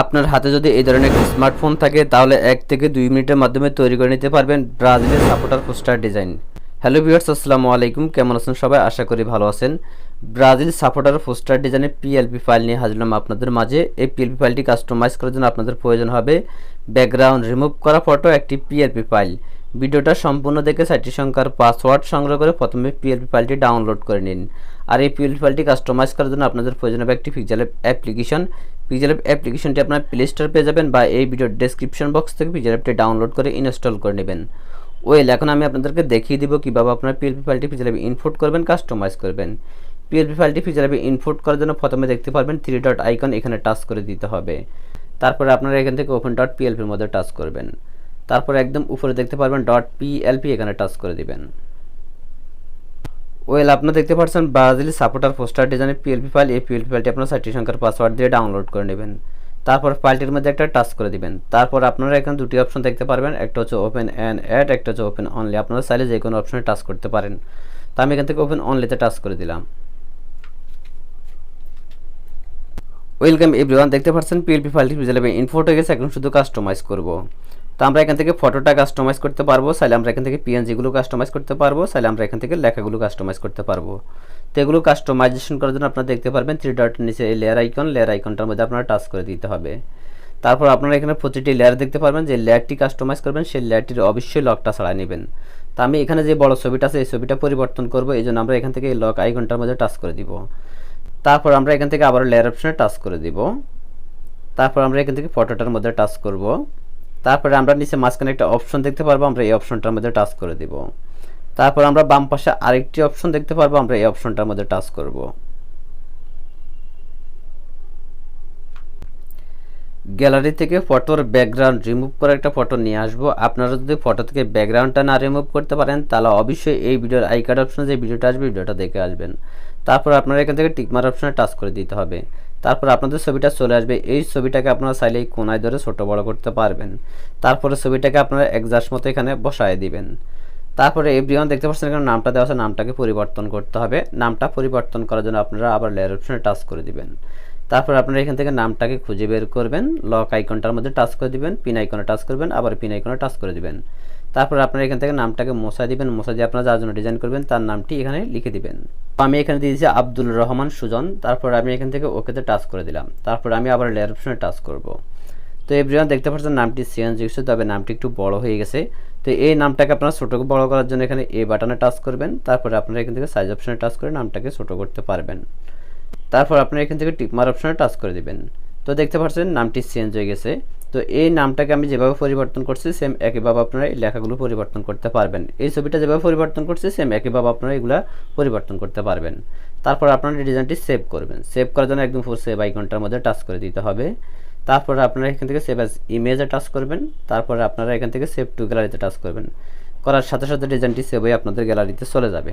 আপনার হাতে যদি এই ধরনের একটি স্মার্টফোন থাকে, তাহলে এক থেকে দুই মিনিটের মাধ্যমে তৈরি করে নিতে পারবেন ব্রাজিলের supporter poster design. Hello viewers, আসসালামু আলাইকুম। কেমন আছেন সবাই? আশা করি ভালো আছেন। ব্রাজিল সাপোর্টার পোস্টার ডিজাইনের পিএলপি ফাইল নিয়ে হাজির হলাম আপনাদের মাঝে। এই পিএলপি ফাইলটি কাস্টমাইজ করার জন্য আপনাদের প্রয়োজন হবে ব্যাকগ্রাউন্ড রিমুভ করা ফটো একটি পিএলপি ফাইল ভিডিওটা সম্পূর্ণ দেখে সাইটটি সংখ্যার পাসওয়ার্ড সংগ্রহ করে প্রথমে পিএলপি ফাইলটি ডাউনলোড করে নিন। আর এই পিএলপি ফাইলটি কাস্টমাইজ করার জন্য আপনাদের প্রয়োজন হবে একটি পিক্সেল অ্যাপ্লিকেশন পিক্সেল অ্যাপ্লিকেশনটি আপনার প্লে স্টোর পেয়ে যাবেন বা এই ভিডিওর ডেসক্রিপশন বক্স থেকে পিক্সেল অ্যাপটি ডাউনলোড করে ইনস্টল করে নেবেন। ওয়েল এখন আমি আপনাদেরকে দেখিয়ে দিব কীভাবে আপনার পিএলপি ফাইলটি পিক্সেল অ্যাপে ইনপুট করবেন কাস্টমাইজ করবেন। পিএলপি ফাইলটি পিক্সেল অ্যাপে ইনপুট করার জন্য প্রথমে দেখতে পারবেন থ্রি ডট আইকন এখানে টাচ করে দিতে হবে। তারপরে আপনারা এখান থেকে ওপেন ডট পিএলপির মধ্যে টাচ করবেন। তারপরে একদম উপরে দেখতে পারবেন ডট পিএলপি এখানে টাচ করে দিবেন। ওয়েল আপনারা দেখতে পাচ্ছেন ব্রাজিল সাপোর্টার পোস্টার ডিজাইনের পিএলপি ফাইল এই পিএলপি ফাইলটি আপনারা সাইটটি সংখ্যার পাসওয়ার্ড দিয়ে ডাউনলোড করে নেবেন। তারপর ফাইলটির মধ্যে একটা টাচ করে দিবেন। তারপর আপনারা এখানে দুটি অপশন দেখতে পারবেন, একটা হচ্ছে ওপেন অ্যান্ড অ্যাড একটা হচ্ছে ওপেন অনলি আপনারা চাইলে যে কোনো অপশনে টাচ করতে পারেন। তো আমি এখান থেকে ওপেন অনলিতে টাচ করে দিলাম। ওয়েলকাম এভরিওয়ান দেখতে পাচ্ছেন পিএলপি ফাইলটি ভিজেলেবে ইনফোট হয়ে গেছে, এখন শুধু কাস্টমাইজ করব। তো আমরা এখান থেকে ফটোটা কাস্টমাইজ করতে পারব চাইলে আমরা এখান থেকে পিএনজিগুলো কাস্টমাইজ করতে পারব চাইলে আমরা এখান থেকে লেখাগুলো কাস্টমাইজ করতে পারব। তো এগুলো কাস্টমাইজেশন করার জন্য আপনারা দেখতে পারবেন থ্রি ডটের নিচে এই লেয়ার আইকন লেয়ার আইকনটার মধ্যে আপনারা টাচ করে দিতে হবে। তারপর আপনারা এখানে প্রতিটি লেয়ার দেখতে পারবেন, যে লেয়ারটি কাস্টমাইজ করবেন, সেই লেয়ারটির অবশ্যই লকটা ছাড়াই নেবেন। তো আমি এখানে যে বড় ছবিটা আছে, এই ছবিটা পরিবর্তন করব, এই জন্য আমরা এখান থেকে এই লক আইকনটার মধ্যে টাচ করে দিব। তারপর আমরা এখান থেকে আবার লেয়ার অপশনে টাচ করে দিব। তারপর আমরা এখান থেকে ফটোটার মধ্যে টাচ করব। তারপরে আমরা নিচে মাঝখানে একটা অপশন দেখতে পারব, আমরা এই অপশনটার মধ্যে টাচ করে দিব। তারপর আমরা বাম পাশে আরেকটি অপশন দেখতে পারব, আমরা এই অপশনটার মধ্যে টাচ করব। গ্যালারি থেকে ফটোর ব্যাকগ্রাউন্ড রিমুভ করে একটা ফটো নিয়ে আসব। আপনারা যদি ফটো থেকে ব্যাকগ্রাউন্ডটা না রিমুভ করতে পারেন, তাহলে অবশ্যই এই ভিডিওর আই কার্ড অপশনে যে ভিডিওটা আসবে, ভিডিওটা দেখে আসবেন। তারপর আপনারা এখান থেকে টিকমার অপশনে টাচ করে দিতে হবে। তারপর আপনাদের ছবিটা চলে আসবে। এই ছবিটাকে আপনারা চাইলে এই কোনায় ধরে ছোট বড় করতে পারবেন। তারপরে ছবিটাকে আপনারা একজাস্ট মতো এখানে বসায় দিবেন। তারপরে এভরিওয়ান দেখতে পাচ্ছেন এখানে নামটা দেওয়া আছে, নামটাকে পরিবর্তন করতে হবে। নামটা পরিবর্তন করার জন্য আপনারা আবার লেয়ার অপশনে টাচ করে দিবেন। তারপর আপনারা এখান থেকে নামটাকে খুঁজে বের করবেন। লক আইকনটার মধ্যে টাচ করে দিবেন পিন আইকনে টাচ করবেন, আবার পিন আইকনে টাচ করে দিবেন। তারপর আপনারা এখান থেকে নামটাকে মশা দিবেন মশা দিয়ে আপনারা যার জন্য ডিজাইন করবেন তার নামটি এখানে লিখে দিবেন। আমি এখানে দিয়েছি আব্দুল রহমান সুজন, তারপর আমি এখান থেকে ওকেতে টাচ করে দিলাম। তারপর আমি আবার লেয়ার অপশনে টাচ করব। তো এভরিওয়ান দেখতে পাচ্ছেন নামটি চেঞ্জ হয়েছে তবে নামটি একটু বড় হয়ে গেছে। তো এই নামটাকে আপনারা ছোটো বড় করার জন্য এখানে এ বাটনে টাচ করবেন। তারপরে আপনারা এখান থেকে সাইজ অপশনে টাচ করে নামটাকে ছোটো করতে পারবেন। তারপর আপনারা এখান থেকে টিকমার অপশনে টাচ করে দিবেন। তো দেখতে পাচ্ছেন নামটি চেঞ্জ হয়ে গেছে। তো এই নামটাকে আমি যেভাবে পরিবর্তন করছি সেম একইভাবে আপনারা এই লেখাগুলো পরিবর্তন করতে পারবেন। এই ছবিটা যেভাবে পরিবর্তন করছি সেম একইভাবে আপনারা এগুলা পরিবর্তন করতে পারবেন। তারপর আপনারা ডিজাইনটি সেভ করবেন। সেভ করার জন্য একদম ফুল সেভ আইকনটার মধ্যে টাচ করে দিতে হবে। তারপর আপনারা এখান থেকে সেভ অ্যাজ ইমেজে টাচ করবেন। তারপরে আপনারা এখান থেকে সেভ টু গ্যালারিতে টাচ করবেন। করার সাথে সাথে ডিজাইনটি সেভ হয়ে আপনাদের গ্যালারিতে চলে যাবে।